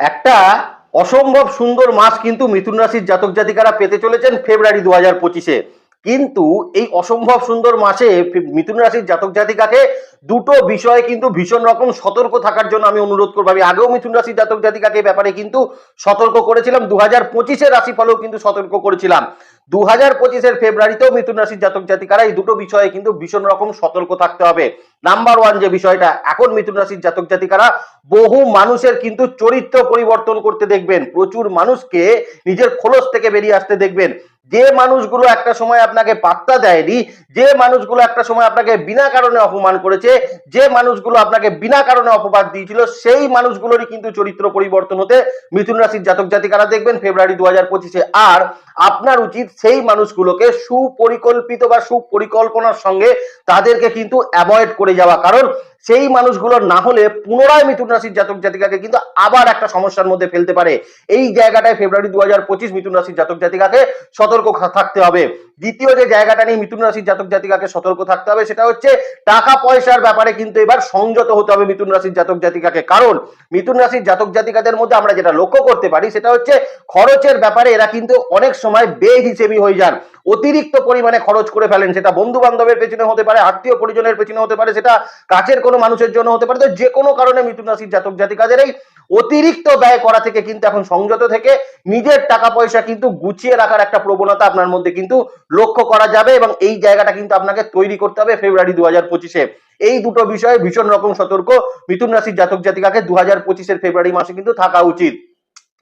একটা অসম্ভব সুন্দর মাস কিন্তু মিথুন রাশির জাতক জাতিকারা পেতে চলেছেন ফেব্রুয়ারি দু হাজার পঁচিশে। কিন্তু এই অসম্ভব সুন্দর মাসে মিথুন রাশির জাতক জাতিকাকে দুটো বিষয়ে কিন্তু ভীষণ রকম সতর্ক থাকার জন্য আমি অনুরোধ করব। আমি আগেও মিথুন রাশির জাতক জাতিকাকে ব্যাপারে কিন্তু সতর্ক করেছিলাম। দু হাজার পঁচিশের রাশিফলেও কিন্তু সতর্ক করেছিলাম। দু হাজার পঁচিশের ফেব্রুয়ারিতেও মিথুন রাশির জাতক জাতিকারা এই দুটো বিষয়ে কিন্তু ভীষণ রকম সতর্ক থাকতে হবে। নাম্বার ওয়ান যে বিষয়টা, এখন মিথুন রাশির জাতক জাতিকারা বহু মানুষের কিন্তু চরিত্র পরিবর্তন করতে দেখবেন। প্রচুর মানুষকে নিজের খোলস থেকে বেরিয়ে আসতে দেখবেন। যে মানুষগুলো একটা সময় আপনাকে পাত্তা দেয়নি, যে মানুষগুলো একটা সময় আপনাকে বিনা কারণে অপমান করেছে, যে মানুষগুলো আপনাকে বিনা কারণে অপবাদ দিয়েছিল, সেই মানুষগুলোরই কিন্তু চরিত্র পরিবর্তন হতে মিথুন রাশির জাতক জাতিকারা দেখবেন ফেব্রুয়ারি দু হাজার পঁচিশে আর আপনার উচিত সেই মানুষগুলোকে সুপরিকল্পিত বা সুপরিকল্পনার সঙ্গে তাদেরকে কিন্তু অ্যাভয়েড করে যাওয়া। কারণ সেই মানুষগুলো না হলে পুনরায় মিথুন রাশির জাতক জাতিকাকে কিন্তু আবার একটা সমস্যার মধ্যে ফেলতে পারে। এই জায়গাটায় ফেব্রুয়ারি দু হাজার পঁচিশ মিথুন রাশির জাতক জাতিকাকে সতর্ক থাকতে হবে। দ্বিতীয় যে জায়গাটা নিয়ে মিথুন রাশির জাতক জাতিকাকে সতর্ক থাকতে হবে, সেটা হচ্ছে টাকা পয়সার ব্যাপারে কিন্তু এবার সংযত হতে হবে মিথুন রাশির জাতক জাতিকাকে। কারণ মিথুন রাশির জাতক জাতিকাদের মধ্যে আমরা যেটা লক্ষ্য করতে পারি, সেটা হচ্ছে খরচের ব্যাপারে এরা কিন্তু অনেক সময় বে হিসেবে হয়ে যান। অতিরিক্ত পরিমাণে খরচ করে ফেলেন, সেটা বন্ধু বান্ধবের পেছনে হতে পারে, আত্মীয় পরিজনের পেছনে হতে পারে, সেটা কাছের কোনো মানুষের জন্য হতে পারে। তো যে কোনো কারণে মিথুন রাশির জাতক জাতিকাদের এই অতিরিক্ত ব্যয় করা থেকে কিন্তু এখন সংযত থেকে নিজের টাকা পয়সা কিন্তু গুছিয়ে রাখার একটা প্রবণতা আপনার মধ্যে কিন্তু লক্ষ্য করা যাবে এবং এই জায়গাটা কিন্তু আপনাকে তৈরি করতে হবে ফেব্রুয়ারি দু হাজার পঁচিশে। এই দুটো বিষয়ে ভীষণ রকম সতর্ক মিথুন রাশির জাতক জাতিকাকে দু হাজার পঁচিশের ফেব্রুয়ারি মাসে কিন্তু থাকা উচিত।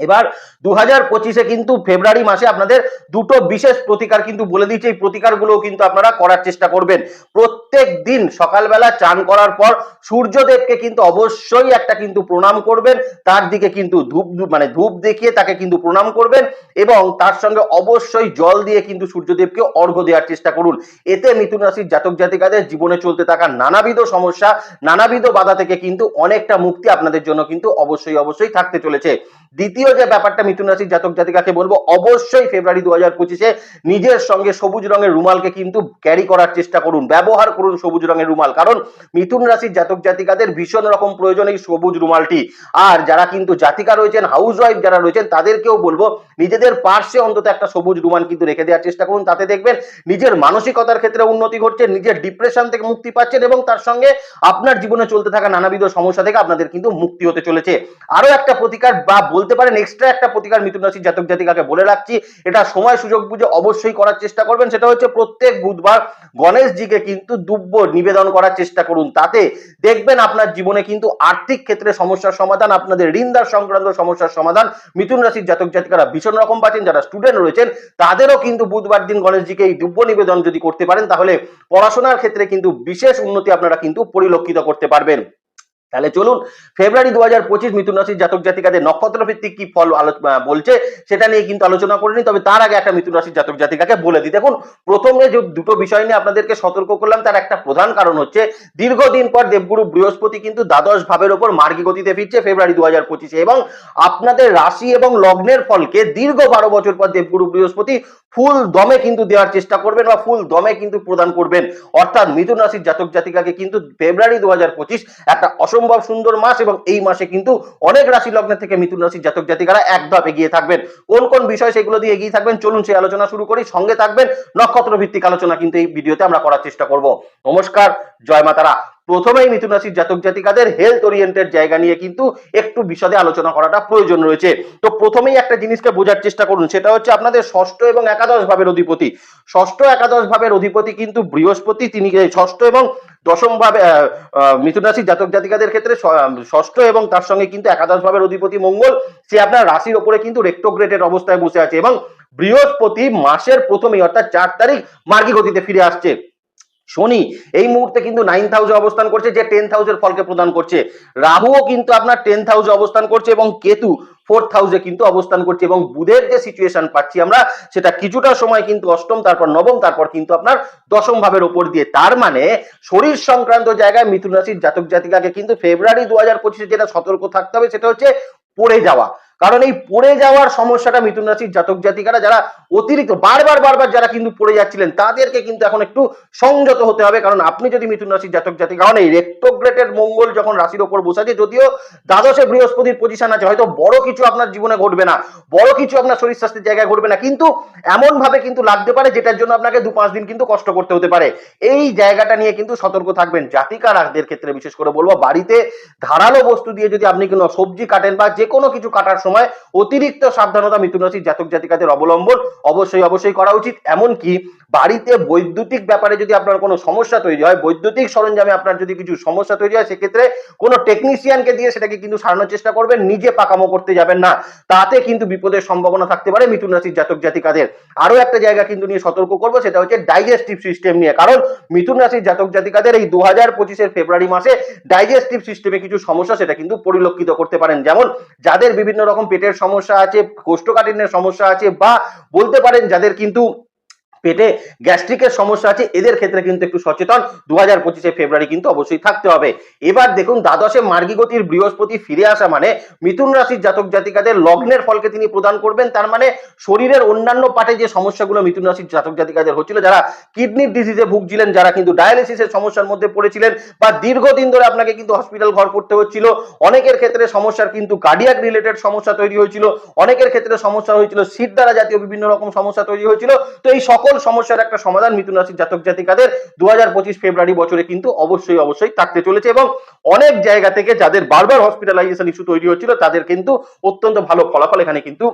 এবার দু হাজার পঁচিশে কিন্তু ফেব্রুয়ারি মাসে আপনাদের দুটো বিশেষ প্রতিকার কিন্তু বলে দিচ্ছে এই প্রতিকারগুলো কিন্তু আপনারা করার চেষ্টা করবেন। প্রত্যেক দিন সকালবেলা চান করার পর সূর্যদেবকে কিন্তু অবশ্যই একটা কিন্তু প্রণাম করবেন। তার দিকে কিন্তু ধূপ মানে ধূপ দেখিয়ে তাকে কিন্তু প্রণাম করবেন এবং তার সঙ্গে অবশ্যই জল দিয়ে কিন্তু সূর্যদেবকে অর্ঘ্য দেওয়ার চেষ্টা করুন। এতে মিথুন রাশির জাতক জাতিকাদের জীবনে চলতে থাকা নানাবিধ সমস্যা, নানাবিধ বাধা থেকে কিন্তু অনেকটা মুক্তি আপনাদের জন্য কিন্তু অবশ্যই অবশ্যই থাকতে চলেছে। দ্বিতীয় যে ব্যাপারটা মিথুন রাশির জাতক জাতিকাকে বলব, অবশ্যই ফেব্রুয়ারি দু হাজার পঁচিশে নিজের সঙ্গে সবুজ রঙের রুমালকে কিন্তু ক্যারি করার চেষ্টা করুন, ব্যবহার করুন সবুজ রঙের রুমাল। কারণ মিথুন রাশির জাতক জাতিকাদের ভীষণ রকম প্রয়োজন এই সবুজ রুমালটি। আর যারা কিন্তু জাতিকা রয়েছেন হাউস ওয়াইফ যারা রয়েছেন, তাদেরকেও বলব, নিজেদের পার্শ্বে অন্তত একটা সবুজ রুমাল কিন্তু রেখে দেওয়ার চেষ্টা করুন। তাতে দেখবেন নিজের মানসিকতার ক্ষেত্রে উন্নতি ঘটছে, নিজের ডিপ্রেশন থেকে মুক্তি পাচ্ছেন এবং তার সঙ্গে আপনার জীবনে চলতে থাকা নানাবিধ সমস্যা থেকে আপনাদের কিন্তু মুক্তি হতে চলেছে। আরও একটা প্রতিকার বা বলতে পারেন এক্সট্রা একটা প্রতিকার মিথুন রাশির জাতক জাতিকাকে বলে রাখছি। এটা সময় সুযোগ বুঝে অবশ্যই করার চেষ্টা করবেন। সেটা হচ্ছে প্রত্যেক বুধবার গণেশজিকে কিন্তু দুব্য নিবেদন করার চেষ্টা করুন। তাতে দেখবেন আপনার জীবনে কিন্তু আর্থিক ক্ষেত্রে সমস্যার সমাধান, আপনাদের ঋণদার সংক্রান্ত সমস্যার সমাধান মিথুন রাশির জাতক জাতিকারা ভীষণ রকম পাচ্ছেন, যারা স্টুডেন্ট রয়েছেন, তাদেরও কিন্তু বুধবার দিন গণেশজিকে এই দুব্য নিবেদন যদি করতে পারেন, তাহলে পড়াশোনার ক্ষেত্রে কিন্তু বিশেষ উন্নতি আপনারা কিন্তু পরিলক্ষিত করতে পারবেন। তাহলে চলুন, ফেব্রুয়ারি দু হাজার পঁচিশ মিথুন রাশির জাতক জাতিকাদের নক্ষত্র ভিত্তিক কি ফল বলছে, সেটা নিয়ে কিন্তু আলোচনা করে নি, তবে তার আগে একটা মিথুন রাশির জাতক জাতিকাকে বলে দিই দেখুন, প্রথমে যে দুটো বিষয় নিয়ে আপনাদেরকে সতর্ক করলাম, তার একটা প্রধান কারণ হচ্ছে, দীর্ঘদিন পর দেবগুরু বৃহস্পতি কিন্তু দ্বাদশ ভাবের ওপর মার্গী গতিতে ফিরছে ফেব্রুয়ারি দু হাজার পঁচিশে, এবং আপনাদের রাশি এবং লগ্নের ফলকে দীর্ঘ বারো বছর পর দেবগুরু বৃহস্পতি ফুল দমে কিন্তু দেওয়ার চেষ্টা করবেন বা ফুল দমে কিন্তু প্রদান করবেন। অর্থাৎ মিথুন রাশির জাতক জাতিকাকে কিন্তু ফেব্রুয়ারি দু হাজার পঁচিশ একটা অসম্ভব সুন্দর মাস এবং এই মাসে কিন্তু অনেক রাশি লগ্ন থেকে মিথুন রাশির জাতক জাতিকারা এক ধাপ এগিয়ে থাকবেন। কোন কোন বিষয় সেগুলো দিয়ে এগিয়ে থাকবেন, চলুন সেই আলোচনা শুরু করি। সঙ্গে থাকবেন নক্ষত্র ভিত্তিক আলোচনা কিন্তু এই ভিডিওতে আমরা করার চেষ্টা করব। নমস্কার, জয় মাতারা। প্রথমেই মিথুন রাশির জাতক জাতিকাদের হেলথ ওরিয়েন্টেড জায়গা নিয়ে কিন্তু একটু বিশদে আলোচনা করাটা প্রয়োজন রয়েছে। তো প্রথমেই একটা জিনিসকে বোঝার চেষ্টা করুন, সেটা হচ্ছে আপনাদের ষষ্ঠ এবং একাদশ ভাবের অধিপতি। ষষ্ঠ, একাদশ ভাবের অধিপতি কিন্তু বৃহস্পতি, তিনি ষষ্ঠ এবং দশম ভাবে মিথুন রাশির জাতক জাতিকাদের ক্ষেত্রে ষষ্ঠ এবং তার সঙ্গে কিন্তু একাদশ ভাবের অধিপতি মঙ্গল, সে আপনার রাশির ওপরে কিন্তু রেক্টোগ্রেটেড অবস্থায় বসে আছে এবং বৃহস্পতি মাসের প্রথমেই, অর্থাৎ চার তারিখ, মার্গী গতিতে ফিরে আসছে। শনি এই মুহূর্তে কিন্তু নাইন হাউসে অবস্থান করছে, যে টেন্থ হাউসের ফলকে প্রদান করছে। রাহুও কিন্তু আপনার টেন্থ হাউসে অবস্থান করছে এবং কেতু ফোর্থ হাউসে কিন্তু অবস্থান করছে এবং বুধের যে সিচুয়েশন পাচ্ছি আমরা, সেটা কিছুটা সময় কিন্তু অষ্টম, তারপর নবম, তারপর কিন্তু আপনার দশম ভাবের ওপর দিয়ে। তার মানে শরীর সংক্রান্ত জায়গায় মিথুন রাশির জাতক জাতিকাকে কিন্তু ফেব্রুয়ারি দু হাজার পঁচিশে যেটা সতর্ক থাকতে হবে, সেটা হচ্ছে পড়ে যাওয়া। কারণ এই পড়ে যাওয়ার সমস্যাটা মিথুন রাশির জাতক জাতিকারা যারা অতিরিক্ত, বারবার বারবার যারা কিন্তু পড়ে যাচ্ছিলেন, তাদেরকে কিন্তু এখন একটু সংযত হতে হবে। কারণ আপনি যদি মিথুন রাশির জাতক জাতিকা কারণ এই রেক্টোগ্রেটেড মঙ্গল যখন রাশির ওপর বসে আছে, যদিও দ্বাদশে বৃহস্পতির পজিশন আছে, হয়তো বড় কিছু আপনার জীবনে ঘটবে না, বড় কিছু আপনার শরীর স্বাস্থ্যের জায়গায় ঘটবে না, কিন্তু এমন ভাবে কিন্তু লাগতে পারে যেটার জন্য আপনাকে দু পাঁচ দিন কিন্তু কষ্ট করতে হতে পারে। এই জায়গাটা নিয়ে কিন্তু সতর্ক থাকবেন জাতিকারাদের ক্ষেত্রে, বিশেষ করে বলব, বাড়িতে ধারালো বস্তু দিয়ে যদি আপনি কোনো সবজি কাটেন বা যে কোনো কিছু কাটার সময় অতিরিক্ত সাবধানতা মিথুন রাশির জাতক জাতিকাদের অবলম্বন অবশ্যই অবশ্যই করা উচিত। এমনকি বাড়িতে বৈদ্যুতিক ব্যাপারে যদি আপনার কোনো সমস্যা তৈরি হয়, বৈদ্যুতিক সরঞ্জামে আপনার যদি কিছু সমস্যা তৈরি হয়, সেক্ষেত্রে কোনো টেকনিশিয়ানকে দিয়ে সেটাকে কিন্তু সারানোর চেষ্টা করবেন, নিজে পাকামো করতে যাবেন না। তাতে কিন্তু বিপদের সম্ভাবনা থাকতে পারে মিথুন রাশির জাতক জাতিকাদের। আরও একটা জায়গা কিন্তু নিয়ে সতর্ক করব, সেটা হচ্ছে ডাইজেস্টিভ সিস্টেম নিয়ে। কারণ মিথুন রাশির জাতক জাতিকাদের এই দু হাজার পঁচিশের ফেব্রুয়ারি মাসে ডাইজেস্টিভ সিস্টেমে কিছু সমস্যা সেটা কিন্তু পরিলক্ষিত করতে পারেন। যেমন যাদের বিভিন্ন রকম পেটের সমস্যা আছে কোষ্ঠকাঠিন্যের সমস্যা আছে বা বলতে পারেন যাদের কিন্তু পেটে গ্যাস্ট্রিকের সমস্যা আছে, এদের ক্ষেত্রে কিন্তু একটু সচেতন। দু হাজার পঁচিশে ফেব্রুয়ারি কিন্তু অবশ্যই থাকতে হবে। এবার দেখুন, দ্বাদশে মার্গীগতির বৃহস্পতি ফিরে আসা মানে মিথুন রাশির জাতক জাতিকাদের লগ্নের ফলকে তিনি প্রদান করবেন, তার মানে শরীরের অন্যান্য পাটে যে সমস্যাগুলো মিথুন রাশির জাতক জাতিকাদের হচ্ছিল, যারা কিডনির ডিজিজে ভুগছিলেন, যারা কিন্তু ডায়ালিসিসের সমস্যার মধ্যে পড়েছিলেন বা দীর্ঘদিন ধরে আপনাকে কিন্তু হসপিটাল ঘর করতে হচ্ছিল, অনেকের ক্ষেত্রে সমস্যার কিন্তু কার্ডিয়াক রিলেটেড সমস্যা তৈরি হয়েছিল, অনেকের ক্ষেত্রে সমস্যা হয়েছিল, সিট দ্বারা জাতীয় বিভিন্ন রকম সমস্যা তৈরি হয়েছিল। তো এই সকল সমস্যার একটা সমাধান মিথুন রাশির জাতক জাতিকাদের দু হাজার পঁচিশ ফেব্রুয়ারি বছরে কিন্তু অবশ্যই অবশ্যই থাকতে চলেছে এবং অনেক জায়গা থেকে যাদের বারবার হসপিটালাইজেশন ইস্যু তৈরি হচ্ছিল, তাদের কিন্তু অত্যন্ত ভালো ফলাফল এখানে কিন্তু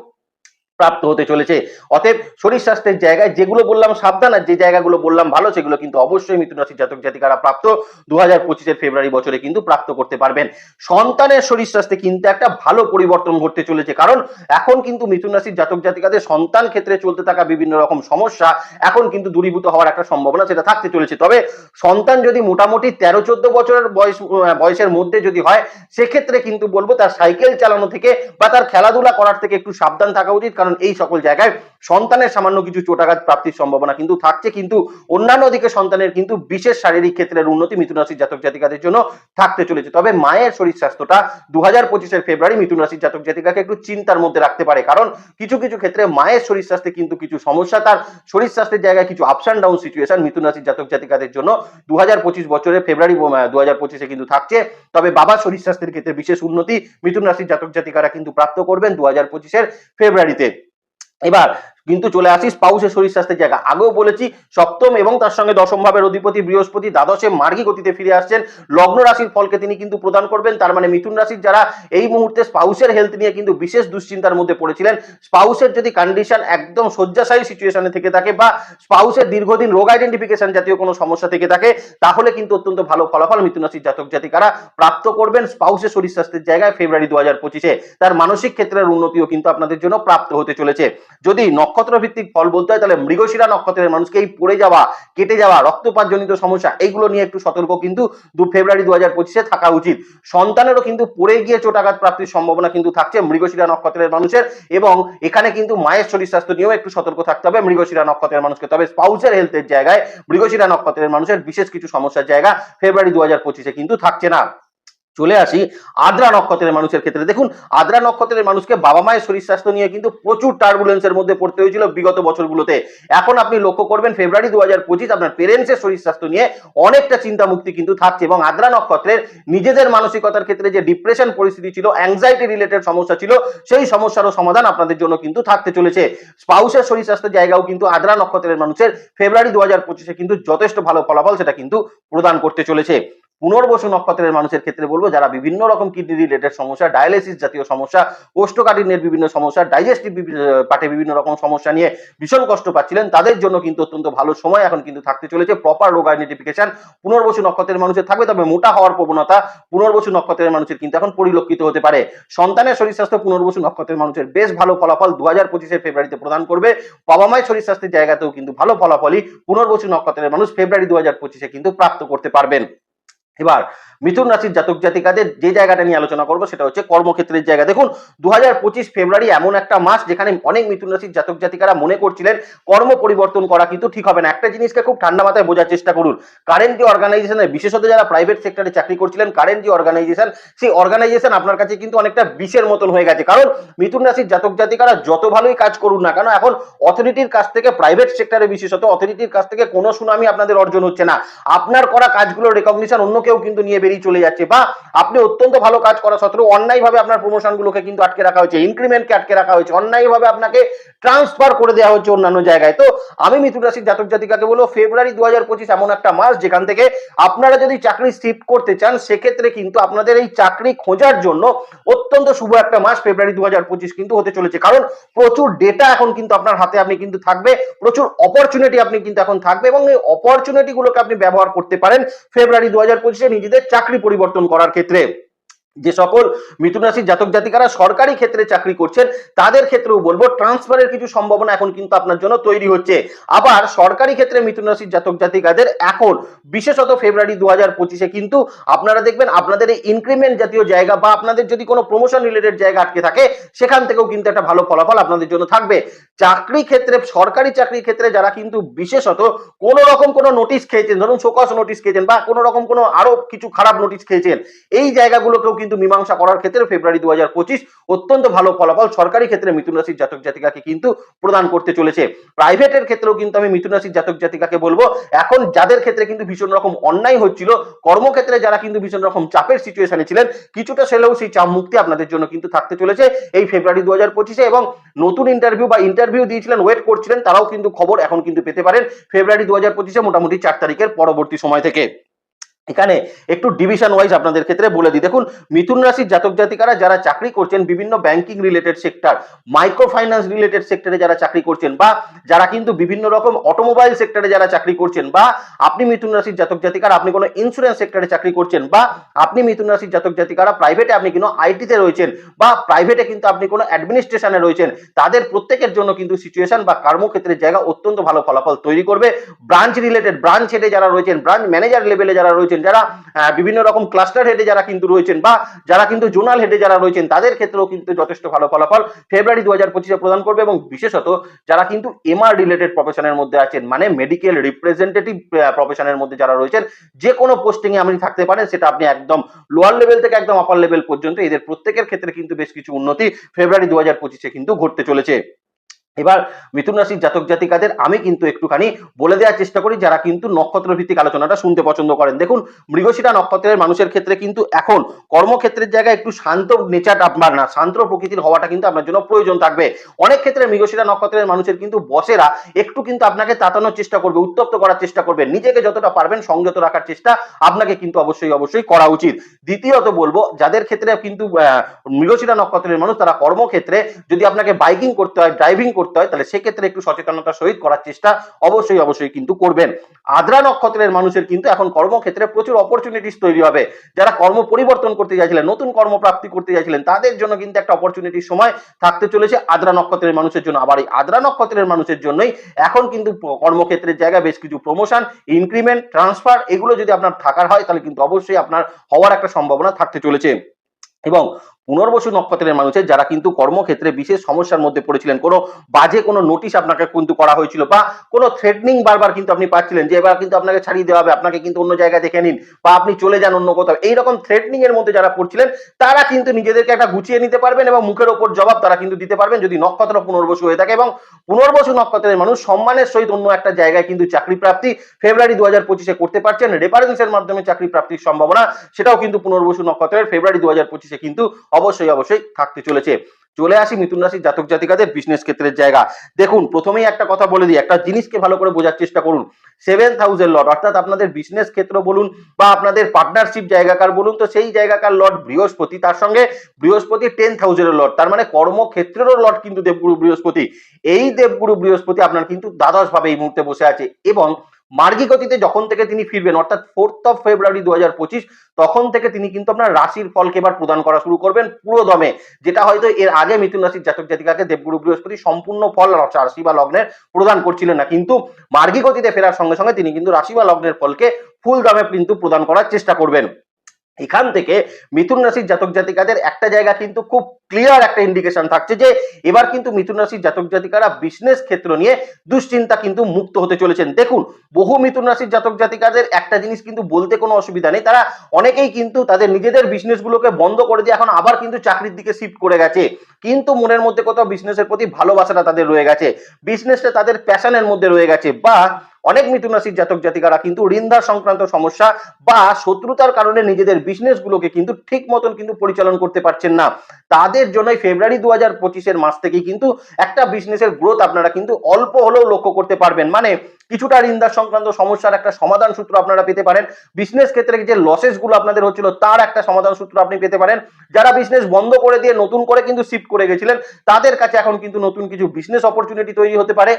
প্রাপ্ত হতে চলেছে। অতএব শরীর স্বাস্থ্যের জায়গায় যেগুলো বললাম সাবধান আর যে জায়গাগুলো বললাম ভালো, সেগুলো কিন্তু অবশ্যই মিথুন রাশির জাতক জাতিকারা প্রাপ্ত। দু হাজার পঁচিশের ফেব্রুয়ারি বছরে কিন্তু প্রাপ্ত করতে পারবেন। সন্তানের শরীর স্বাস্থ্যে কিন্তু একটা ভালো পরিবর্তন ঘটতে চলেছে। কারণ এখন কিন্তু মিথুন রাশির জাতক জাতিকাদের সন্তান ক্ষেত্রে চলতে থাকা বিভিন্ন রকম সমস্যা, এখন কিন্তু দূরীভূত হওয়ার একটা সম্ভাবনা সেটা থাকতে চলেছে। তবে সন্তান যদি মোটামুটি তেরো চোদ্দ বছরের বয়স বয়সের মধ্যে যদি হয়, সেক্ষেত্রে কিন্তু বলব তার সাইকেল চালানো থেকে বা তার খেলাধুলা করার থেকে একটু সাবধান থাকা উচিত। কারণ এই সকল জায়গায় সন্তানের সামান্য কিছু চোটাঘাত প্রাপ্তির সম্ভাবনা কিন্তু থাকছে, কিন্তু অন্যান্য দিকে সন্তানের কিন্তু বিশেষ শারীরিক ক্ষেত্রের উন্নতি মিথুন রাশির জাতক জাতিকাদের জন্য থাকতে চলেছে। তবে মায়ের শরীর স্বাস্থ্যটা দু হাজার পঁচিশের ফেব্রুয়ারি মিথুন রাশির জাতক জাতিকাকে একটু চিন্তার মধ্যে রাখতে পারে। কারণ কিছু কিছু ক্ষেত্রে মায়ের শরীর স্বাস্থ্যে কিন্তু কিছু সমস্যা, তার শরীর স্বাস্থ্যের জায়গায় কিছু আপস অ্যান্ড ডাউন সিচুয়েশন মিথুন রাশির জাতক জাতিকাদের জন্য দু হাজার পঁচিশ বছরের ফেব্রুয়ারি দু হাজার পঁচিশে কিন্তু থাকছে। তবে বাবার শরীর স্বাস্থ্যের ক্ষেত্রে বিশেষ উন্নতি মিথুন রাশির জাতক জাতিকারা কিন্তু প্রাপ্ত করবেন দু হাজার পঁচিশের ফেব্রুয়ারিতে। এবার কিন্তু চলে আসি স্পাউসের শরীর স্বাস্থ্যের জায়গা। আগেও বলেছি, সপ্তম এবং তার সঙ্গে দশম ভাবের অধিপতি বৃহস্পতি দ্বাদশে মার্গী গতিতে ফিরে আসছেন। লগ্ন রাশির ফলকে তিনি কিন্তু প্রদান করবেন, তার মানে মিথুন রাশির যারা এই মুহূর্তে স্পাউসের হেলথ নিয়ে কিন্তু বিশেষ দুশ্চিন্তার মধ্যে পড়েছিলেন, স্পাউসের যদি কন্ডিশন একদম শয্যাশায়ী সিচুয়েশনে থেকে থাকে বা স্পাউসের দীর্ঘদিন রোগ আইডেন্টিফিকেশন জাতীয় কোনো সমস্যা থেকে থাকে, তাহলে কিন্তু অত্যন্ত ভালো ফলাফল মিথুন রাশির জাতক জাতিকারা প্রাপ্ত করবেন স্পাউসের শরীর স্বাস্থ্যের জায়গায় ফেব্রুয়ারি দু হাজার পঁচিশে। তার মানসিক ক্ষেত্রের উন্নতিও কিন্তু আপনাদের জন্য প্রাপ্ত হতে চলেছে। যদি নক্ষত্র ভিত্তিক ফল বলতে হয়, তাহলে মৃগশিরা নক্ষত্রের মানুষকে এই পড়ে যাওয়া, কেটে যাওয়া, রক্তপাতজনিত সমস্যা এইগুলো নিয়ে একটু সতর্ক কিন্তু দু ফেব্রুয়ারি দু হাজার পঁচিশে থাকা উচিত। সন্তানেরও কিন্তু পড়ে গিয়ে চোটাঘাত প্রাপ্তির সম্ভাবনা কিন্তু থাকছে মৃগশিরা নক্ষত্রের মানুষের এবং এখানে কিন্তু মায়ের শরীর স্বাস্থ্য নিয়েও একটু সতর্ক থাকতে হবে মৃগশিরা নক্ষত্রের মানুষকে। তবে স্পাউসের হেলথের জায়গায় মৃগশিরা নক্ষত্রের মানুষের বিশেষ কিছু সমস্যার জায়গা ফেব্রুয়ারি দু হাজার পঁচিশে কিন্তু থাকছে না। চলে আসি আদ্রা নক্ষত্রের মানুষের ক্ষেত্রে। দেখুন, আদ্রা নক্ষত্রের মানুষকে বাবা মায়ের শরীর স্বাস্থ্য নিয়ে কিন্তু প্রচুর টার্বুলেন্সের মধ্যে পড়তে হয়েছিল বিগত বছরগুলোতে। এখন আপনি লক্ষ্য করবেন, ফেব্রুয়ারি দু হাজার পঁচিশ আপনার পেরেন্টসের শরীর স্বাস্থ্য নিয়ে অনেকটা চিন্তা মুক্তি কিন্তু থাকছে এবং আদ্রা নক্ষত্রের নিজেদের মানসিকতার ক্ষেত্রে যে ডিপ্রেশন পরিস্থিতি ছিল অ্যাংজাইটি রিলেটেড সমস্যা ছিল, সেই সমস্যারও সমাধান আপনাদের জন্য কিন্তু থাকতে চলেছে। স্পাউসের শরীর স্বাস্থ্যের জায়গাও কিন্তু আদ্রা নক্ষত্রের মানুষের ফেব্রুয়ারি দু হাজার পঁচিশে কিন্তু যথেষ্ট ভালো ফলাফল সেটা কিন্তু প্রদান করতে চলেছে। পুনর্বসু নক্ষত্রের মানুষের ক্ষেত্রে বলব, যারা বিভিন্ন রকম কিডনি রিলেটেড সমস্যা ডায়ালিসিস জাতীয় সমস্যা, কোষ্ঠকাঠিন্যের বিভিন্ন সমস্যা ডাইজেস্টিভ পার্টে বিভিন্ন রকম সমস্যা নিয়ে ভীষণ কষ্ট পাচ্ছিলেন, তাদের জন্য কিন্তু অত্যন্ত ভালো সময় এখন কিন্তু থাকতে চলেছে। প্রপার রোগ আইডেন্টিফিকেশন পুনর্বসু নক্ষত্রের মানুষের থাকবে, তবে মোটা হওয়ার প্রবণতা পুনর্বসু নক্ষত্রের মানুষের কিন্তু এখন পরিলক্ষিত হতে পারে। সন্তানের শরীর স্বাস্থ্য পুনর্বসু নক্ষত্রের মানুষের বেশ ভালো ফলাফল দু হাজার পঁচিশের ফেব্রুয়ারিতে প্রদান করবে। বাবা মায়ের শরীর স্বাস্থ্যের জায়গাতেও কিন্তু ভালো ফলাফলই পুনর্বসু নক্ষত্রের মানুষ ফেব্রুয়ারি দু হাজার পঁচিশে কিন্তু প্রাপ্ত করতে পারবেন। এবার মিথুন রাশির জাতক জাতিকাদের যে জায়গাটা নিয়ে আলোচনা করব সেটা হচ্ছে কর্মক্ষেত্রের জায়গা। দেখুন দু হাজার পঁচিশ ফেব্রুয়ারি এমন একটা মাস যেখানে অনেক মিথুন রাশির জাতক জাতিকারা মনে করছিলেন কর্ম পরিবর্তন করা কিন্তু ঠিক হবে না। একটা জিনিসকে খুব ঠান্ডা মাথায় বোঝার চেষ্টা করুন। কারেন্ট যে অর্গানাইজেশনের বিশেষত যারা প্রাইভেট সেক্টরে চাকরি করছিলেন, কারেন্ট যে অর্গানাইজেশন, সেই অর্গানাইজেশন আপনার কাছে কিন্তু অনেকটা বিষের মতন হয়ে গেছে। কারণ মিথুন রাশির জাতক জাতিকারা যত ভালোই কাজ করুন না কেন, এখন অথরিটির কাছ থেকে প্রাইভেট সেক্টরে বিশেষত অথরিটির কাছ থেকে কোনো সুনামি আপনাদের অর্জন হচ্ছে না। আপনার করা কাজগুলোর রেকগনিশন অন্য কেউ কিন্তু নিয়ে বেরিয়ে চলে যাচ্ছে বা আপনি অত্যন্ত ভালো কাজ করা সত্ত্বেও অন্যায়ভাবে আপনার প্রমোশনগুলোকে কিন্তু আটকে রাখা হয়েছে ইনক্রিমেন্টকে আটকে রাখা হয়েছে, অন্যায়ভাবে আপনাকে ট্রান্সফার করে দেওয়া হচ্ছে অন্যান্য জায়গায়। তো আমি মিথুন রাশির জাতক জাতিকাকে বলব ফেব্রুয়ারি দু হাজার পঁচিশ এমন একটা মাস যেখান থেকে আপনারা যদি চাকরি শিফট করতে চান, সেক্ষেত্রে কিন্তু আপনাদের এই চাকরি খোঁজার জন্য অত্যন্ত শুভ একটা মাস ফেব্রুয়ারি দু হাজার পঁচিশ কিন্তু হতে চলেছে। কারণ প্রচুর ডেটা এখন কিন্তু আপনার হাতে আপনি কিন্তু থাকবে, প্রচুর অপরচুনিটি আপনি কিন্তু এখন থাকবে এবং এই অপরচুনিটি গুলোকে আপনি ব্যবহার করতে পারেন ফেব্রুয়ারি দু পঁচিশে নিজেদের চাকরি পরিবর্তন করার ক্ষেত্রে। যে সকল মিথুন রাশির জাতক জাতিকারা সরকারি ক্ষেত্রে চাকরি করছেন, তাদের ক্ষেত্রেও বলব ট্রান্সফারের কিছু সম্ভাবনা এখন কিন্তু আপনার জন্য তৈরি হচ্ছে। আবার সরকারি ক্ষেত্রে মিথুন রাশির জাতক জাতিকাদের এখন বিশেষত ফেব্রুয়ারি দু হাজার পঁচিশে কিন্তু আপনারা দেখবেন আপনাদের এই ইনক্রিমেন্ট জাতীয় জায়গা বা আপনাদের যদি কোনো প্রমোশন রিলেটেড জায়গা আটকে থাকে, সেখান থেকেও কিন্তু একটা ভালো ফলাফল আপনাদের জন্য থাকবে। চাকরি ক্ষেত্রে, সরকারি চাকরির ক্ষেত্রে যারা কিন্তু বিশেষত কোনো রকম কোনো নোটিশ খেয়েছেন, ধরুন শোকস নোটিশ খেয়েছেন বা কোনো রকম কোনো আরও কিছু খারাপ নোটিশ খেয়েছেন, এই জায়গাগুলোকেও কিন্তু মীমাংসা করার ক্ষেত্রে ফেব্রুয়ারি দু হাজার পঁচিশ অত্যন্ত ভালো ফলাফল সরকারি ক্ষেত্রে মিথুন রাশির জাতক জাতিকাকে কিন্তু প্রদান করতে চলেছে। প্রাইভেটের ক্ষেত্রেও কিন্তু আমি মিথুন রাশির জাতক জাতিকাকে বলব, এখন যাদের ক্ষেত্রে কিন্তু ভীষণ রকম অন্যায় হচ্ছিল, কর্মক্ষেত্রে যারা কিন্তু ভীষণ রকম চাপের সিচুয়েশনে ছিলেন, কিছুটা সেলেও সেই চাপ মুক্তি আপনাদের জন্য কিন্তু থাকতে চলেছে এই ফেব্রুয়ারি দু হাজার পঁচিশে এবং নতুন ইন্টারভিউ বা ইন্টারভিউ দিয়েছিলেন ওয়েট করছিলেন, তারাও কিন্তু খবর এখন কিন্তু পেতে পারেন ফেব্রুয়ারি দু হাজার পঁচিশে মোটামুটি চার তারিখের পরবর্তী সময় থেকে। এখানে একটু ডিভিশন ওয়াইজ আপনাদের ক্ষেত্রে বলে দিই। দেখুন, মিথুন রাশির জাতক জাতিকারা যারা চাকরি করছেন বিভিন্ন banking related sector micro finance related সেক্টরে যারা চাকরি করছেন বা যারা কিন্তু বিভিন্ন রকম অটোমোবাইল সেক্টরে যারা চাকরি করছেন বা আপনি মিথুন রাশির জাতক জাতিকারা, আপনি কোনো ইন্স্যুরেন্স সেক্টরে চাকরি করছেন বা আপনি মিথুন রাশির জাতক জাতিকারা প্রাইভেটে আপনি কোনো আইটিতে রয়েছেন বা প্রাইভেটে কিন্তু আপনি কোনো অ্যাডমিনিস্ট্রেশনে রয়েছেন, তাদের প্রত্যেকের জন্য কিন্তু সিচুয়েশন বা কর্মক্ষেত্রের জায়গা অত্যন্ত ভালো ফলাফল তৈরি করবে। ব্রাঞ্চ রিলেটেড ব্রাঞ্চ হেডে যারা রয়েছেন ব্রাঞ্চ ম্যানেজার লেভেলে যারা রয়েছেন যারা বিভিন্ন রকম ক্লাস্টার হেডে যারা কিন্তু রয়েছেন বা যারা কিন্তু জোনাল হেডে যারা রয়েছেন, তাদের ক্ষেত্রেও কিন্তু যথেষ্ট ভালো ফলাফল ফেব্রুয়ারি দু হাজার পঁচিশে প্রদান করবে এবং বিশেষত যারা কিন্তু এমআর রিলেটেড প্রফেশনের মধ্যে আছেন মানে মেডিকেল রিপ্রেজেন্টেটিভ প্রফেশনের মধ্যে যারা রয়েছেন, যে কোনো পোস্টিং এ আপনি থাকতে পারেন, সেটা আপনি একদম লোয়ার লেভেল থেকে একদম আপার লেভেল পর্যন্ত, এদের প্রত্যেকের ক্ষেত্রে কিন্তু বেশ কিছু উন্নতি ফেব্রুয়ারি দু হাজার পঁচিশে কিন্তু ঘটতে চলেছে। এবার মিথুন রাশির জাতক জাতিকাদের আমি কিন্তু একটুখানি বলে দেওয়ার চেষ্টা করি, যারা কিন্তু নক্ষত্র ভিত্তিক আলোচনাটা শুনতে পছন্দ করেন। দেখুন, মৃগশিরা নক্ষত্রের মানুষের ক্ষেত্রে কিন্তু এখন কর্মক্ষেত্রের জায়গায় একটু শান্ত নেচার আপনার না, শান্ত প্রকৃতির হওয়াটা কিন্তু আপনার জন্য প্রয়োজন থাকবে। অনেক ক্ষেত্রে মৃগশিরা নক্ষত্রের মানুষের কিন্তু বসেরা একটু কিন্তু আপনাকে তাতানোর চেষ্টা করবে, উত্তপ্ত করার চেষ্টা করবে, নিজেকে যতটা পারবেন সংযত রাখার চেষ্টা আপনাকে কিন্তু অবশ্যই অবশ্যই করা উচিত। দ্বিতীয়ত বলব, যাদের ক্ষেত্রে কিন্তু মৃগশিরা নক্ষত্রের মানুষ তারা কর্মক্ষেত্রে যদি আপনাকে বাইকিং করতে হয় ড্রাইভিং করতে হয়, তাহলে সেক্ষেত্রে একটু সচেতনতার সহিত করার চেষ্টা অবশ্যই অবশ্যই কিন্তু করবেন। আদ্রা নক্ষত্রের মানুষের কিন্তু এখন কর্মক্ষেত্রে প্রচুর অপরচুনিটিস তৈরি হবে। যারা কর্ম পরিবর্তন করতে চাইছিলেন, নতুন কর্মপ্রাপ্তি করতে চাইছিলেন, তাদের জন্য কিন্তু একটা অপরচুনিটির সময় থাকতে চলেছে আদ্রা নক্ষত্রের মানুষের জন্য। আবার এই আদ্রা নক্ষত্রের মানুষের জন্যই এখন কিন্তু কর্মক্ষেত্রের জায়গায় বেশ কিছু প্রমোশন ইনক্রিমেন্ট ট্রান্সফার এগুলো যদি আপনার থাকার হয়, তাহলে কিন্তু অবশ্যই আপনার হওয়ার একটা সম্ভাবনা থাকতে চলেছে। এবং পুনর্বসু নক্ষত্রের মানুষের যারা কিন্তু কর্মক্ষেত্রে বিশেষ সমস্যার মধ্যে পড়েছিলেন, কোনো বাজে কোনো নোটিশ আপনাকে কিন্তু করা হয়েছিল বা কোনো থ্রেটনিং বারবার কিন্তু আপনি পাচ্ছিলেন যে এবার কিন্তু আপনাকে ছাড়িয়ে দেওয়া হবে, আপনাকে কিন্তু অন্য জায়গায় দেখে নিন বা আপনি চলে যান অন্য কোথাও। এইরকম থ্রেটনিং এর মধ্যে যারা পড়ছিলেন, তারা কিন্তু নিজেদেরকে একটা গুছিয়ে নিতে পারবেন এবং মুখের ওপর জবাব তারা কিন্তু দিতে পারবেন যদি নক্ষত্র পুনর্বসু হয়ে থাকে এবং পুনর্বসু নক্ষত্রের মানুষ সম্মানের সহিত অন্য একটা জায়গায় কিন্তু চাকরি প্রাপ্তি ফেব্রুয়ারি দু হাজার পঁচিশে করতে পারছেন। রেফারেন্সের মাধ্যমে চাকরি প্রাপ্তির সম্ভাবনা, সেটাও কিন্তু পুনর্বসু নক্ষত্রের ফেব্রুয়ারি দু হাজার পঁচিশে কিন্তু অবশ্যই অবশ্যই থাকতে চলেছে। চলে আসি মিথুন রাশির জাতক জাতিকাদের বিজনেস ক্ষেত্রের জায়গা। দেখুন, প্রথমেই একটা কথা বলে দিই, একটা জিনিসকে ভালো করে বোঝার চেষ্টা করুন। সেভেন থাউজেন্ড লট অর্থাৎ আপনাদের বিজনেস ক্ষেত্র বলুন বা আপনাদের পার্টনারশিপ জায়গাকার বলুন, তো সেই জায়গাকার লট বৃহস্পতি, তার সঙ্গে বৃহস্পতি টেন থাউজেন্ডের লট তার মানে কর্মক্ষেত্রেরও লট কিন্তু দেবগুরু বৃহস্পতি। এই দেবগুরু বৃহস্পতি আপনার কিন্তু দ্বাদশ ভাবে এই মুহূর্তে বসে আছে এবং মার্গী গতিতে যখন থেকে তিনি ফিরবেন, অর্থাৎ ফোর্থ অফ ফেব্রুয়ারি দু হাজার পঁচিশ, তখন থেকে তিনি কিন্তু আপনার রাশির ফলকে এবার প্রদান করা শুরু করবেন পুরো দমে যেটা হয়তো এর আগে মিথুন রাশির জাতক জাতিকাকে দেবগুরু, বৃহস্পতি সম্পূর্ণ ফল রাশি বা লগ্নের প্রদান করছিলেন না। কিন্তু মার্গী গতিতে ফেরার সঙ্গে সঙ্গে তিনি কিন্তু রাশি বা লগ্নের ফলকে ফুল দামে কিন্তু প্রদান করার চেষ্টা করবেন। এখান থেকে মিথুন রাশির জাতক জাতিকাদের একটা জায়গা কিন্তু খুব ক্লিয়ার একটা ইন্ডিকেশন থাকছে যে, এবার কিন্তু মিথুন রাশির জাতক জাতিকারা বিজনেস ক্ষেত্র নিয়ে দুশ্চিন্তা কিন্তু মুক্ত হতে চলেছেন। দেখুন, বহু মিথুন রাশির জাতক জাতিকাদের একটা জিনিস কিন্তু বলতে কোনো অসুবিধা নেই। তারা অনেকেই কিন্তু তাদের নিজেদের বিজনেস গুলোকে বন্ধ করে দিয়ে এখন আবার কিন্তু চাকরির দিকে শিফট করে গেছে। কিন্তু মনের মধ্যে কোথাও বিজনেসের প্রতি ভালোবাসাটা তাদের রয়ে গেছে। বিজনেসটা তাদের প্যাশনের মধ্যে রয়ে গেছে বা অনেক মিথুন রাশির জাতক জাতিকারা কিন্তু ঋণধার সংক্রান্ত সমস্যা বা শত্রুতার কারণে নিজেদের বিজনেস গুলোকে কিন্তু ঠিক মতন কিন্তু পরিচালন করতে পারছেন না। তাদের জন্যই ফেব্রুয়ারি দু হাজার পঁচিশের মাস থেকেই কিন্তু একটা বিজনেসের গ্রোথ আপনারা কিন্তু অল্প হলেও লক্ষ্য করতে পারবেন। মানে কিছুটা ঋণদার সংক্রান্ত সমস্যার একটা সমাধান সূত্র আপনারা পেতে পারেন। বিজনেস ক্ষেত্রে যে লসেসগুলো আপনাদের হচ্ছিল, তার একটা সমাধান সূত্র আপনি পেতে পারেন। যারা বিজনেস বন্ধ করে দিয়ে নতুন করে কিন্তু শিফট করে গেছিলেন, তাদের কাছে এখন কিন্তু নতুন কিছু বিজনেস অপরচুনিটি তৈরি হতে পারে।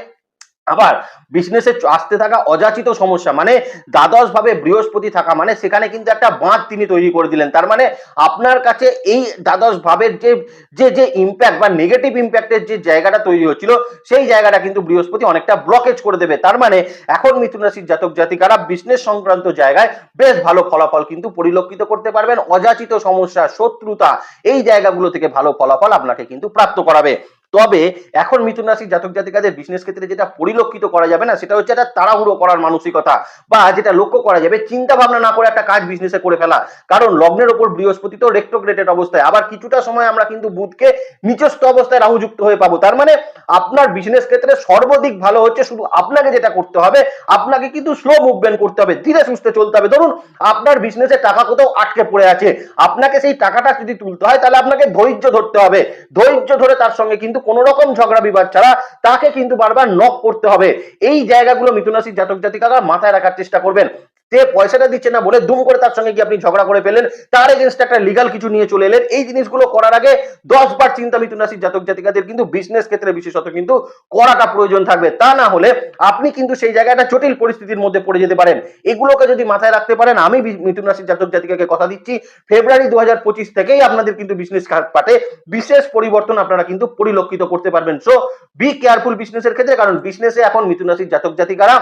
আবার বিজনেসে আসতে থাকা অযাচিত সমস্যা মানে দ্বাদশ ভাবে বৃহস্পতি থাকা মানে সেখানে কিন্তু একটা বাঁধ তিনি তৈরি করে দিলেন। তার মানে আপনার কাছে এই দ্বাদশ ভাবের যে যে যে ইম্প্যাক্ট বা নেগেটিভ ইম্প্যাক্টের যে জায়গাটা তৈরি হচ্ছিল, সেই জায়গাটা কিন্তু বৃহস্পতি অনেকটা ব্লকেজ করে দেবে। তার মানে এখন মিথুন রাশির জাতক জাতিকারা বিজনেস সংক্রান্ত জায়গায় বেশ ভালো ফলাফল কিন্তু পরিলক্ষিত করতে পারবেন। অযাচিত সমস্যা, শত্রুতা, এই জায়গাগুলো থেকে ভালো ফলাফল আপনাকে কিন্তু প্রাপ্ত করাবে। তবে এখন মিথুন রাশির জাতক জাতিকাদের বিজনেস ক্ষেত্রে যেটা পরিলক্ষিত করা যাবে না, সেটা হচ্ছে একটা তাড়াহুড়ো করার মানসিকতা বা যেটা লক্ষ্য করা যাবে চিন্তা ভাবনা না করে একটা কাজ বিজনেসে করে ফেলা। কারণ লগ্নের ওপর বৃহস্পতি তো রেক্টোগ্রেটেড অবস্থায়। আবার কিছুটা সময় আমরা কিন্তু বুধকে নিচস্থ অবস্থায় রাহুযুক্ত হয়ে পাবো। তার মানে আপনার বিজনেস ক্ষেত্রে সর্বাধিক ভালো হচ্ছে, শুধু আপনাকে যেটা করতে হবে, আপনাকে কিন্তু স্লো মুভমেন্ট করতে হবে, ধীরে সুস্থে চলতে হবে। ধরুন আপনার বিজনেসে টাকা কোথাও আটকে পড়ে আছে, আপনাকে সেই টাকাটা যদি তুলতে হয়, তাহলে আপনাকে ধৈর্য ধরতে হবে। ধৈর্য ধরে তার সঙ্গে কিন্তু কোনো রকম ঝগড়া বিবাদ ছাড়া তাকে কিন্তু বারবার নক করতে হবে। এই জায়গাগুলো মিথুন রাশির জাতক জাতিকারা মাথায় রাখার চেষ্টা করবেন। যে পয়সাটা দিচ্ছে না বলে দুম করে তার সঙ্গে গিয়ে আপনি ঝগড়া করে ফেলেন তার এগেনস্ট একটা লিগাল কিছু নিয়ে চলে এলেন। এই জিনিসগুলো করার আগে দশ বার চিন্তা মিথুন রাশির জাতক জাতিকাদের কিন্তু বিজনেস ক্ষেত্রে বিশেষত কিন্তু করাটা প্রয়োজন থাকবে। তা না হলে আপনি কিন্তু সেই জায়গাটা জটিল পরিস্থিতির মধ্যে পড়ে যেতে পারেন। এগুলোকে যদি মাথায় রাখতে পারেন, আমি মিথুন রাশির জাতক জাতিকাকে কথা দিচ্ছি, ফেব্রুয়ারি দু হাজার পঁচিশ থেকেই আপনাদের কিন্তু বিজনেস পাটে বিশেষ পরিবর্তন আপনারা কিন্তু পরিলক্ষিত করতে পারবেন। সো বি কেয়ারফুল বিজনেসের ক্ষেত্রে, কারণ বিজনেসে এখন মিথুন রাশির জাতক জাতিকারা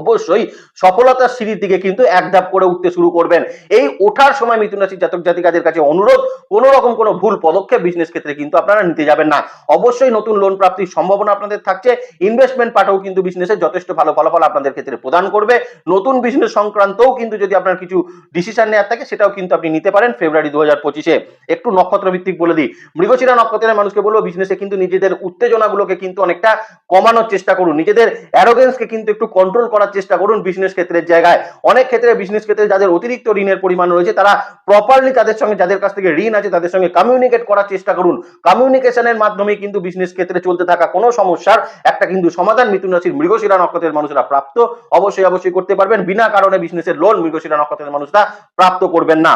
অবশ্যই সফলতার সিঁড়ির দিকে কিন্তু এক ধাপ করে উঠতে শুরু করবেন। এই ওঠার সময় মিথুন রাশির জাতক জাতিকাদের কাছে অনুরোধ, কোনো রকম কোনো ভুল পদক্ষেপ বিজনেস ক্ষেত্রে কিন্তু আপনারা নিতে যাবেন না। অবশ্যই নতুন লোন প্রাপ্তির সম্ভাবনা আপনাদের থাকছে। ইনভেস্টমেন্ট পার্টেও কিন্তু বিজনেসে যথেষ্ট ভালো ফলাফল আপনাদের ক্ষেত্রে প্রদান করবে। নতুন বিজনেস সংক্রান্তও কিন্তু যদি আপনার কিছু ডিসিশন নেওয়ার থাকে, সেটাও কিন্তু আপনি নিতে পারেন ফেব্রুয়ারি দু হাজার পঁচিশে। একটু নক্ষত্র ভিত্তিক বলে দিই। মৃগশিরা নক্ষত্রের মানুষকে বলব বিজনেসে কিন্তু নিজেদের উত্তেজনাগুলোকে কিন্তু অনেকটা কমানোর চেষ্টা করুন। নিজেদের অ্যারোগেন্সকে কিন্তু একটু কন্ট্রোল করার চেষ্টা করুন বিজনেস ক্ষেত্রের জায়গায়। অনেক ক্ষেত্রে বিজনেস ক্ষেত্রে যাদের অতিরিক্ত ঋণের পরিমাণ রয়েছে, তারা প্রপারলি তাদের সঙ্গে, যাদের কাছ থেকে ঋণ আছে, তাদের সঙ্গে কমিউনিকেট করার চেষ্টা করুন। কমিউনিকেশনের মাধ্যমে কিন্তু বিজনেস ক্ষেত্রে চলতে থাকা কোনো সমস্যার একটা কিন্তু সমাধান মিথুন রাশির মৃগশিরা নক্ষত্রের মানুষরা প্রাপ্ত। অবশ্যই অবশ্যই করতে পারবেন। বিনা কারণে বিজনেসের লোন মৃগশিরা নক্ষত্রের মানুষরা প্রাপ্ত করবেন না।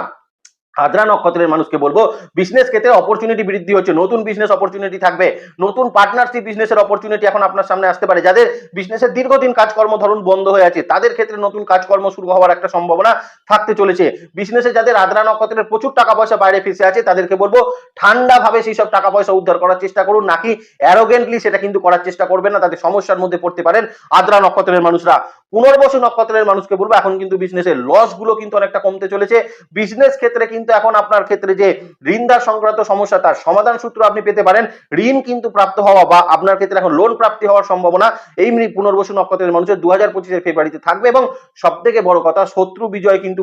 আদ্রা নক্ষত্রের মানুষকে বলব বিজনেস ক্ষেত্রে অপরচুনিটি বৃদ্ধি হচ্ছে, নতুন বিজনেস অপরচুনিটি থাকবে, নতুন পার্টনারশিপ বিজনেসের অপরচুনিটি এখন আপনার সামনে আসতে পারে, যাদের বিজনেসের দীর্ঘদিন কাজকর্ম ধরুন বন্ধ হয়ে আছে, তাদের ক্ষেত্রে নতুন কাজকর্ম শুরু হওয়ার একটা সম্ভাবনা থাকতে চলেছে বিজনেসে যাদের আদ্রা নক্ষত্রের প্রচুর টাকা পয়সা বাইরে ফেসে আছে, তাদেরকে বলব ঠান্ডা ভাবে সেই সব টাকা পয়সা উদ্ধার করার চেষ্টা করুন, নাকি অ্যারোগেন্টলি সেটা কিন্তু করার চেষ্টা করবেন না তাদের সমস্যার মধ্যে পড়তে পারেন আদ্রা নক্ষত্রের মানুষরা। পুনর্বসু নক্ষত্রের মানুষকে বলব, এখন কিন্তু বিজনেসের লসগুলো কিন্তু অনেকটা কমতে চলেছে। বিজনেস ক্ষেত্রে কিন্তু এখন আপনার ক্ষেত্রে যে ঋণদার সংক্রান্ত সমস্যা, তার সমাধান সূত্র আপনি পেতে পারেন। ঋণ কিন্তু প্রাপ্ত হওয়া বা আপনার ক্ষেত্রে এখন লোন প্রাপ্তি হওয়ার সম্ভাবনা এই পুনর্বসু নক্ষত্রের মানুষের দু হাজার পঁচিশের ফেব্রুয়ারিতে থাকবে এবং সব থেকে বড় কথা, শত্রু বিজয় কিন্তু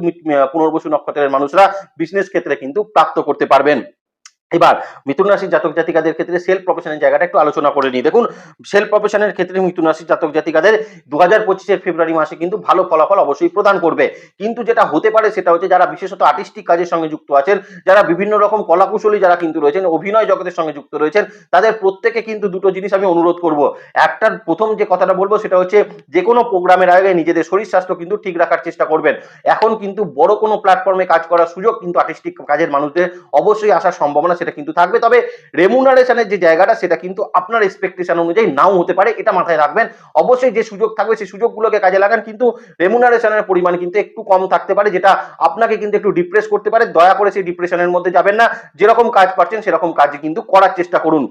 পুনর্বসু নক্ষত্রের মানুষরা বিজনেস ক্ষেত্রে কিন্তু প্রাপ্ত করতে পারবেন। এবার মিথুন রাশির জাতক জাতিকাদের ক্ষেত্রে সেলফ প্রফেশনের জায়গাটা একটু আলোচনা করে নিই। দেখুন সেলফ প্রফেশনের ক্ষেত্রে মিথুন রাশির জাতক জাতিকাদের দু হাজার ফেব্রুয়ারি মাসে কিন্তু ভালো ফলাফল অবশ্যই প্রদান করবে। কিন্তু যেটা হতে পারে সেটা হচ্ছে যারা বিশেষত আর্টিস্টিক কাজের সঙ্গে যুক্ত আছেন, যারা বিভিন্ন রকম কলাকুশলী যারা কিন্তু রয়েছেন, অভিনয় জগতের সঙ্গে যুক্ত রয়েছেন, তাদের প্রত্যেকে কিন্তু দুটো জিনিস আমি অনুরোধ করব। একটা প্রথম যে কথাটা বলব সেটা হচ্ছে যে কোনো প্রোগ্রামের আগে নিজেদের শরীর স্বাস্থ্য কিন্তু ঠিক রাখার চেষ্টা করবেন। এখন কিন্তু বড় কোনো প্ল্যাটফর্মে কাজ করার সুযোগ কিন্তু আর্টিস্টিক কাজের মানুষদের অবশ্যই আসার সম্ভাবনা সেটা কিন্তু থাকবে। তবে রেমুনারেশনের যে জায়গাটা, সেটা কিন্তু আপনার এক্সপেকটেশন অনুযায়ী নাও হতে পারে, এটা মাথায় রাখবেন। অবশ্যই যে সুযোগ থাকবে, সেই সুযোগগুলোকে কাজে লাগান, কিন্তু রেমুনারেশনের পরিমাণ কিন্তু একটু কম থাকতে পারে, যেটা আপনাকে কিন্তু একটু ডিপ্রেস করতে পারে। দয়া করে সেই ডিপ্রেশনের মধ্যে যাবেন না। যেরকম কাজ পাচ্ছেন, সেরকম কাজ কিন্তু করার চেষ্টা করুন।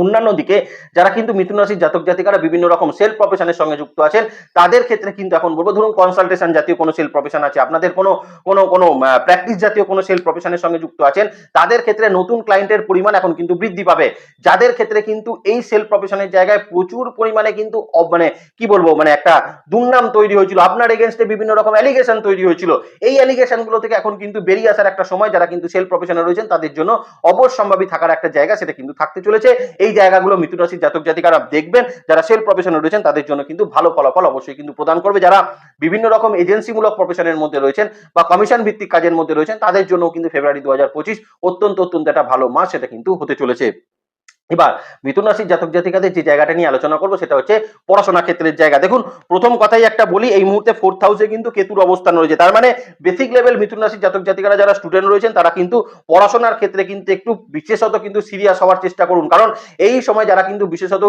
অন্যান্য দিকে যারা কিন্তু মিথুন রাশির জাতক জাতিকারা বিভিন্ন রকম সেলফ প্রফেশনের সঙ্গে যুক্ত আছেন, তাদের ক্ষেত্রে কিন্তু এখন বলব, ধরুন কনসালটেশন জাতীয় কোনো সেলফ প্রফেশন আছে, আপনাদের কোনো কোনো কোনো প্র্যাকটিস জাতীয় কোনো সেলফ প্রফেশনের সঙ্গে যুক্ত আছেন, তাদের ক্ষেত্রে নতুন ক্লায়েন্টের পরিমাণ এখন কিন্তু বৃদ্ধি পাবে। যাদের ক্ষেত্রে কিন্তু এই সেলফ প্রফেশনের জায়গায় প্রচুর পরিমাণে কিন্তু মানে কি বলব মানে একটা দুর্নাম তৈরি হয়েছিল, আপনার এগেনস্টে বিভিন্ন রকম অ্যালিগেশন তৈরি হয়েছিল। এই অ্যালিগেশনগুলো থেকে এখন কিন্তু বেরিয়ে আসার একটা সময় যারা কিন্তু সেলফ প্রফেশনে রয়েছেন, তাদের জন্য অবশ্যম্ভাবী থাকার একটা জায়গা সেটা কিন্তু থাকতে চলেছে। এই জায়গাগুলো মিথুন রাশির জাতক জাতিকারা দেখবেন, যারা সেলফ প্রফেশনে রয়েছেন, তাদের জন্য কিন্তু ভালো ফলাফল অবশ্যই কিন্তু প্রদান করবে। যারা বিভিন্ন রকম এজেন্সিমূলক প্রফেশনের মধ্যে রয়েছেন বা কমিশন ভিত্তিক কাজের মধ্যে রয়েছেন, তাদের জন্য কিন্তু ফেব্রুয়ারি দু হাজার পঁচিশ অত্যন্ত অত্যন্ত একটা ভালো মাস, সেটা কিন্তু হতে চলেছে। এবার মিথুন রাশির জাতক জাতিকাদের যে জায়গাটা নিয়ে আলোচনা করব সেটা হচ্ছে পড়াশোনা ক্ষেত্রের জায়গা। দেখুন, প্রথম কথাই একটা বলি, এই মুহূর্তে ফোর্থ হাউসে কিন্তু কেতুর অবস্থান রয়েছে। তার মানে বেসিক লেভেল মিথুন রাশির জাতক জাতিকারা যারা স্টুডেন্ট রয়েছেন, তারা কিন্তু পড়াশোনার ক্ষেত্রে কিন্তু একটু বিশেষত কিন্তু সিরিয়াস হওয়ার চেষ্টা করুন। কারণ এই সময় যারা কিন্তু বিশেষত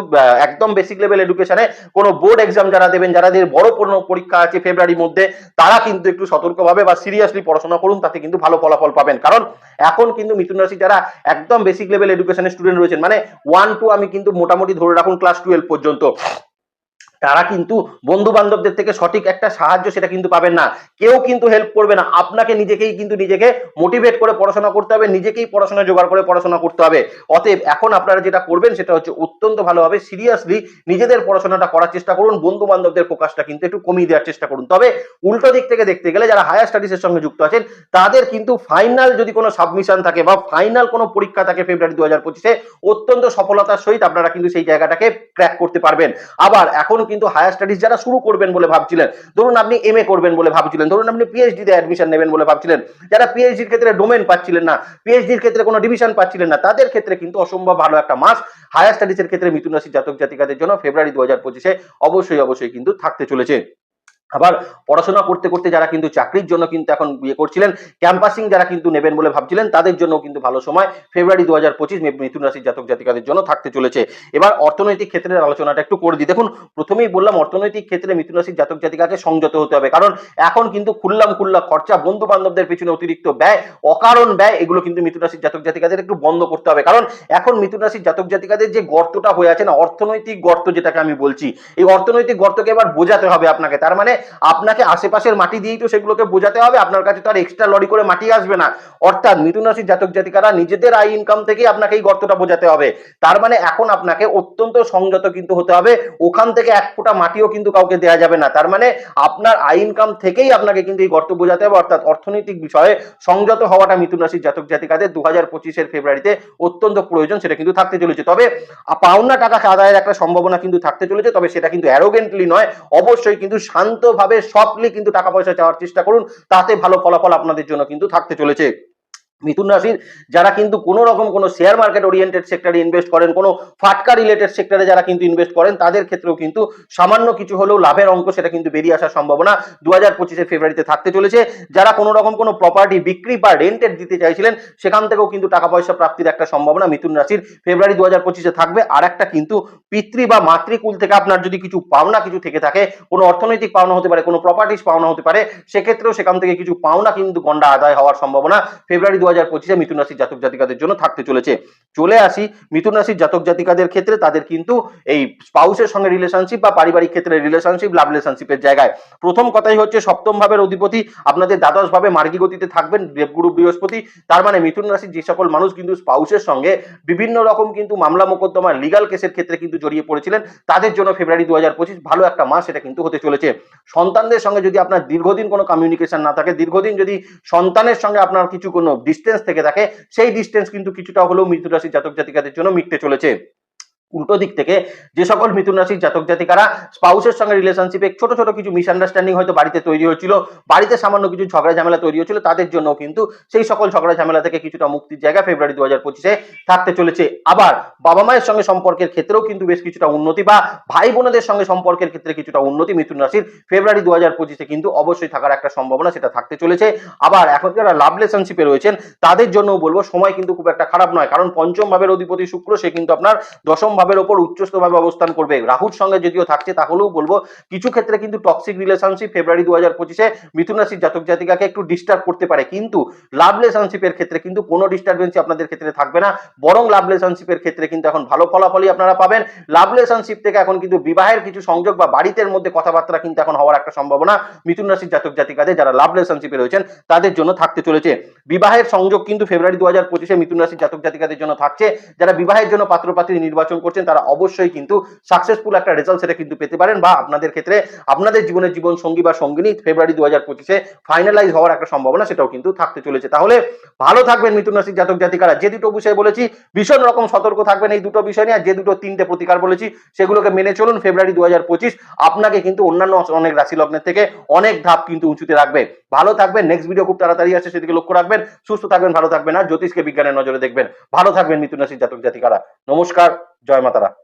একদম বেসিক লেভেল এডুকেশনে কোনো বোর্ড এক্সাম যারা দেবেন যাদের বড় কোনো পরীক্ষা আছে ফেব্রুয়ারির মধ্যে, তারা কিন্তু একটু সতর্কভাবে বা সিরিয়াসলি পড়াশোনা করুন, তাতে কিন্তু ভালো ফলাফল পাবেন। কারণ এখন কিন্তু মিথুন রাশি যারা একদম বেসিক লেভেল এডুকেশনের স্টুডেন্ট রয়েছেন মানে ওয়ান টু আমি কিন্তু মোটামুটি ধরে রাখুন ক্লাস টুয়েলভ পর্যন্ত। তারা কিন্তু বন্ধু বান্ধবদের থেকে সঠিক একটা সাহায্য সেটা কিন্তু পাবেন না। কেউ কিন্তু হেল্প করবে না। আপনাকে নিজেকেই কিন্তু নিজেকে মোটিভেট করে পড়াশোনা করতে হবে, নিজেকেই পড়াশোনা জোগাড় করে পড়াশোনা করতে হবে। অতএব এখন আপনারা যেটা করবেন সেটা হচ্ছে অত্যন্ত ভালোভাবে সিরিয়াসলি নিজেদের পড়াশোনাটা করার চেষ্টা করুন বন্ধু বান্ধবদের ফোকাসটা কিন্তু একটু কমিয়ে দেওয়ার চেষ্টা করুন। তবে উল্টো দিক থেকে দেখতে গেলে যারা হায়ার স্টাডিজের সঙ্গে যুক্ত আছেন, তাদের কিন্তু ফাইনাল যদি কোনো সাবমিশন থাকে বা ফাইনাল কোনো পরীক্ষা থাকে ফেব্রুয়ারি দু হাজার পঁচিশে, অত্যন্ত সফলতার সহিত আপনারা কিন্তু সেই জায়গাটাকে ক্র্যাক করতে পারবেন। আবার এখন কিন্তু হায়ার স্টাডিজ যারা শুরু করবেন বলে ভাবছিলেন, ধরুন আপনি এম করবেন বলে ভাবছিলেন, ধরুন আপনি পিএইচডিতে অ্যাডমিশন নেবেন বলে ভাবছিলেন, যারা পিএইচডির ক্ষেত্রে ডোমেন পাচ্ছিলেন না পিএইচডির ক্ষেত্রে কোনো ডিভিশন পাচ্ছিলেন না, তাদের ক্ষেত্রে কিন্তু অসম্ভব ভালো একটা মাস হায়ার স্টাডিজের ক্ষেত্রে মিথুন রাশি জাতক জাতিকাদের জন্য ফেব্রুয়ারি দু হাজার পঁচিশে অবশ্যই অবশ্যই কিন্তু থাকতে চলেছে। আবার পড়াশোনা করতে করতে যারা কিন্তু চাকরির জন্য কিন্তু এখন বিয়ে করছিলেন ক্যাম্পাসিং যারা কিন্তু নেবেন বলে ভাবছিলেন, তাদের জন্য কিন্তু ভালো সময়। ফেব্রুয়ারি দু হাজার পঁচিশ মিথুন রাশির জাতক জাতিকাদের জন্য থাকতে চলেছে। এবার অর্থনৈতিক ক্ষেত্রের আলোচনাটা একটু করে দিই। দেখুন, প্রথমেই বললাম অর্থনৈতিক ক্ষেত্রে মিথুন রাশির জাতক জাতিকাকে সংযত হতে হবে। কারণ এখন কিন্তু খুললাম খুল্লা খরচা বন্ধু বান্ধবদের পিছনে অতিরিক্ত ব্যয়, অকারণ ব্যয়, এগুলো কিন্তু মিথুন রাশির জাতক জাতিকাদের একটু বন্ধ করতে হবে। কারণ এখন মিথুন রাশির জাতক জাতিকাদের যে গর্তটা হয়ে আছে না, অর্থনৈতিক গর্ত যেটাকে আমি বলছি, এই অর্থনৈতিক গর্তকে এবার বোঝাতে হবে আপনাকে। তার মানে আপনাকে আশেপাশের মাটি দিয়েই তো সেগুলোকে বোঝাতে হবে। আপনার কাছে তো আর এক্সট্রা লরি করে মাটি আসবে না। অর্থাৎ মিথুন রাশির জাতক জাতিকারা নিজেদের আয় ইনকাম থেকেই আপনাকে এই গর্তটা বোঝাতে হবে। তার মানে এখন আপনাকে অত্যন্ত সংযত কিন্তু হতে হবে। ওখান থেকে এক ফোঁটা মাটিও কিন্তু কাউকে দেওয়া যাবে না। তার মানে আপনার আয় ইনকাম থেকেই আপনাকে কিন্তু এই গর্ত বোঝাতে হবে। অর্থাৎ অর্থনৈতিক বিষয়ে সংযত হওয়াটা মিথুন রাশির জাতক জাতিকাদের দু হাজার পঁচিশের ফেব্রুয়ারিতে অত্যন্ত প্রয়োজন, সেটা কিন্তু থাকতে চলেছে। তবে পাওনা টাকা আদায়ের একটা সম্ভাবনা কিন্তু থাকতে চলেছে। তবে সেটা কিন্তু অ্যারোগেন্টলি নয়। অবশ্যই কিন্তু শান্তভাবে সফটলি কিন্তু টাকা পয়সা চাওয়ার চেষ্টা করুন, তাতে ভালো ফলাফল আপনাদের জন্য কিন্তু থাকতে চলেছে। মিথুন রাশির যারা কিন্তু কোনো রকম কোনো শেয়ার মার্কেট ওরিয়েন্টেড সেক্টরে ইনভেস্ট করেন, কোনো ফাটকা রিলেটেড সেক্টরে যারা কিন্তু ইনভেস্ট করেন, তাদের ক্ষেত্রেও কিন্তু সামান্য কিছু হলেও লাভের অঙ্ক সেটা কিন্তু বেরিয়ে আসার সম্ভাবনা দু হাজার পঁচিশে ফেব্রুয়ারিতে থাকতে চলেছে। যারা কোনো রকম কোনো প্রপার্টি বিক্রি বা রেন্টেড দিতে চাইছিলেন, সেখান থেকেও কিন্তু টাকা পয়সা প্রাপ্তির একটা সম্ভাবনা মিথুন রাশির ফেব্রুয়ারি দু হাজার পঁচিশে থাকবে। আর একটা কিন্তু পিতৃ বা মাতৃকুল থেকে আপনার যদি কিছু পাওনা কিছু থেকে থাকে, কোনো অর্থনৈতিক পাওনা হতে পারে, কোনো প্রপার্টিস পাওনা হতে পারে, সেক্ষেত্রেও সেখান থেকে কিছু পাওনা কিন্তু গন্ডা আদায় হওয়ার সম্ভাবনা ফেব্রুয়ারি দু হাজার পঁচিশে মিথুন রাশির জাতক জাতিকাদের জন্য থাকতে চলেছে। চলে আসি মিথুন রাশির জাতক জাতিকাদের ক্ষেত্রে, তাদের কিন্তু এই স্পাউসের সঙ্গে রিলেশনশিপ বা পারিবারিক ক্ষেত্রে রিলেশনশিপ লাভ রিলেশনশিপের জায়গায়। প্রথম কথাই হচ্ছে সপ্তম ভাবের অধিপতি, আপনাদের দ্বাদশ ভাবে মার্গী গতিতে থাকবেন দেবগুরু বৃহস্পতি। তার মানে মিথুন রাশির যে সকল মানুষ কিন্তু স্পাউসের সঙ্গে বিভিন্ন রকম কিন্তু মামলা মোকদ্দমা লিগাল কেসের ক্ষেত্রে কিন্তু জড়িয়ে পড়েছিলেন। তাদের জন্য ফেব্রুয়ারি দু হাজার পঁচিশ ভালো একটা মাস সেটা কিন্তু হতে চলেছে। সন্তানদের সঙ্গে যদি আপনার দীর্ঘদিন কোনো কমিউনিকেশন না থাকে, দীর্ঘদিন যদি সন্তানের সঙ্গে আপনার কিছু কোনো ডিস্টেন্স থেকে থাকে সেই ডিস্টেন্স কিন্তু কিছুটা হলেও মৃত্যু রাশির জাতক জাতিকাদের জন্য মিটতে চলেছে। উল্টো দিক থেকে যে সকল মিথুন রাশির জাতক জাতিকারা স্পাউসের সঙ্গে রিলেশনশিপে ছোট ছোট কিছু মিসআন্ডারস্ট্যান্ডিং হয়তো বাড়িতে তৈরি হয়েছিল, বাড়িতে সামান্য কিছু ঝগড়া ঝামেলা তৈরি হয়েছিল, তাদের জন্য কিন্তু সেই সকল ঝগড়া ঝামেলা থেকে কিছুটা মুক্তির জায়গা ফেব্রুয়ারি দু হাজার পঁচিশে থাকতে চলেছে। আবার বাবা মায়ের সঙ্গে সম্পর্কের ক্ষেত্রেও কিন্তু বেশ কিছুটা উন্নতি বা ভাই বোনদের সঙ্গে সম্পর্কের ক্ষেত্রে কিছুটা উন্নতি মিথুন রাশির ফেব্রুয়ারি দু হাজার পঁচিশে কিন্তু অবশ্যই থাকার একটা সম্ভাবনা সেটা থাকতে চলেছে। আবার এখন যারা লাভ রিলেশনশিপে রয়েছেন, তাদের জন্য বলব, সময় কিন্তু খুব একটা খারাপ নয়, কারণ পঞ্চম ভাবের অধিপতি শুক্র, সে কিন্তু আপনার দশম ভাবের ওপর উচ্চস্থ ভাবে অবস্থান করবে। রাহুর সঙ্গে যদিও থাকছে, তাহলেও বলব, কিছু ক্ষেত্রে কিন্তু টক্সিক রিলেশনশিপ ফেব্রুয়ারি দু হাজার পঁচিশে মিথুন রাশির জাতক জাতিকাকে একটু ডিস্টার্ব করতে পারে। কিন্তু লাভ রিলেশনশিপের ক্ষেত্রে কিন্তু কোনো ডিস্টারবেন্সই আপনাদের ক্ষেত্রে থাকবে না। বরং লাভ রিলেশনশিপের ক্ষেত্রে কিন্তু এখন ভালো ফলাফলই আপনারা পাবেন। লাভ রিলেশনশিপ থেকে এখন কিন্তু বিবাহের কিছু সংযোগ বা বাড়িতে মধ্যে কথাবার্তা কিন্তু এখন হওয়ার একটা সম্ভাবনা মিথুন রাশির জাতক জাতিকাদের যারা লাভ রিলেশনশিপে রয়েছেন, তাদের জন্য থাকতে চলেছে। বিবাহের সংযোগ কিন্তু ফেব্রুয়ারি দু হাজার পঁচিশে মিথুন রাশির জাতক জাতিকাদের জন্য থাকছে। যারা বিবাহের জন্য পাত্রপাত্রী নির্বাচন করছেন, তারা অবশ্যই কিন্তু সাকসেসফুল একটা রেজাল্ট সেটা কিন্তু পেতে পারেন বা আপনাদের ক্ষেত্রে আপনাদের জীবনের জীবন সঙ্গী বা সঙ্গিনী ফেব্রুয়ারি দু হাজার পঁচিশে ফাইনালাইজ হওয়ার একটা সম্ভাবনা সেটাও কিন্তু থাকতে চলেছে। তাহলে ভালো থাকবেন মিথুন রাশির জাতক জাতিকারা। যে দুটো বিষয় বলেছি, ভীষণ রকম সতর্ক থাকবেন এই দুটো বিষয় নিয়ে, আর যে দুটো তিনটে প্রতিকার বলেছি, সেগুলোকে মেনে চলুন ফেব্রুয়ারি দু হাজার পঁচিশ। আপনাকে কিন্তু অন্যান্য অনেক রাশি লগ্নের থেকে অনেক ধাপ কিন্তু উঁচুতে রাখবে। ভালো থাকবেন নেক্সট ভিডিও খুব তাড়াতাড়ি আসছে, সেদিকে লক্ষ্য রাখবেন। সুস্থ থাকবেন, ভালো থাকবেন, আর জ্যোতিষকে বিজ্ঞানের নজরে দেখবেন। ভালো থাকবেন মিথুন রাশির জাতক জাতিকারা। নমস্কার। জয় মাতারা।